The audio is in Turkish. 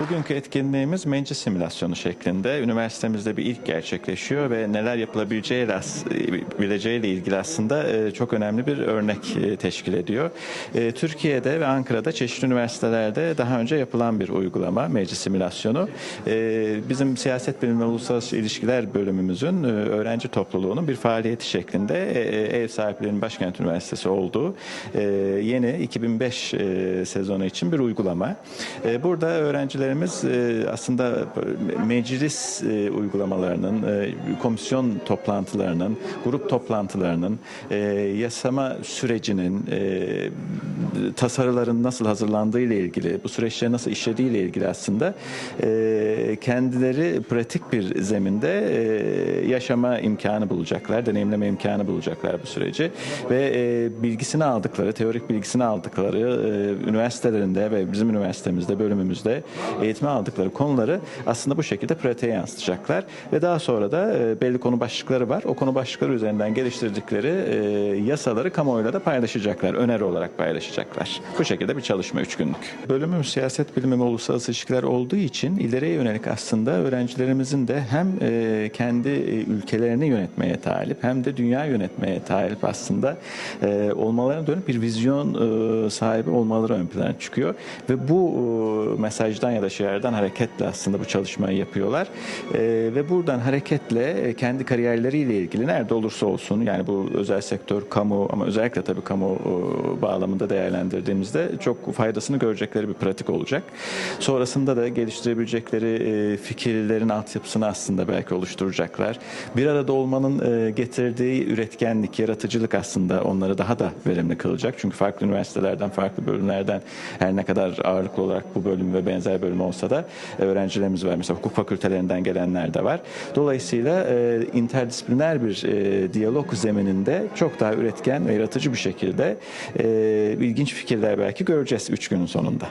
Bugünkü etkinliğimiz meclis simülasyonu şeklinde. Üniversitemizde bir ilk gerçekleşiyor ve neler yapılabileceği bileceğiyle ilgili aslında e, çok önemli bir örnek e, teşkil ediyor. E, Türkiye'de ve Ankara'da çeşitli üniversitelerde daha önce yapılan bir uygulama meclis simülasyonu. Bizim siyaset bilimi ve uluslararası ilişkiler bölümümüzün öğrenci topluluğunun bir faaliyeti şeklinde ev sahiplerinin başkent üniversitesi olduğu yeni 2005 sezonu için bir uygulama. Burada öğrencilerimiz aslında meclis uygulamalarının, komisyon toplantılarının, grup toplantılarının, yasama sürecinin, tasarıların nasıl hazırlandığı ile ilgili, bu süreçleri nasıl işlediği ile ilgili aslında kendileri pratik bir zeminde yaşama imkanı bulacaklar, deneyimleme imkanı bulacaklar bu süreci. Ve bilgisini aldıkları, teorik bilgisini aldıkları üniversitelerinde ve bizim üniversitemizde, bölümümüzde eğitime aldıkları konuları aslında bu şekilde pratiğe yansıtacaklar ve daha sonra da belli konu başlıkları var. O konu başlıkları üzerinden geliştirdikleri yasaları kamuoyuyla da paylaşacaklar, öneri olarak paylaşacaklar. Bu şekilde bir çalışma üç günlük. Bölümüm siyaset bilimi ve uluslararası ilişkiler olduğu için ileriye yönelik aslında öğrencilerimizin de hem kendi ülkelerini yönetmeye talip hem de dünya yönetmeye talip aslında olmalarına dönük bir vizyon sahibi olmaları ön plana çıkıyor ve bu mesajdan ya da şiardan hareketle aslında bu çalışmayı yapıyorlar ve buradan hareketle kendi kariyerleriyle ilgili nerede olursa olsun yani bu özel sektör, kamu ama özellikle tabii kamu bağlamında değerlendirdiğimizde çok faydasını görecekleri bir pratik olacak. Sonrasında da geliştirebilecekleri fikirlerin altyapısını aslında belki oluşturacaklar. Bir arada olmanın getirdiği üretkenlik, yaratıcılık aslında onları daha da verimli kılacak. Çünkü farklı üniversitelerden, farklı bölümlerden her ne kadar ağırlıklı olarak bu bölüm ve benzer bölüm olsa da öğrencilerimiz var. Mesela hukuk fakültelerinden gelenler de var. Dolayısıyla interdisipliner bir diyalog zemininde çok daha üretken ve yaratıcı bir şekilde ilginç fikirler belki göreceğiz üç günün sonunda.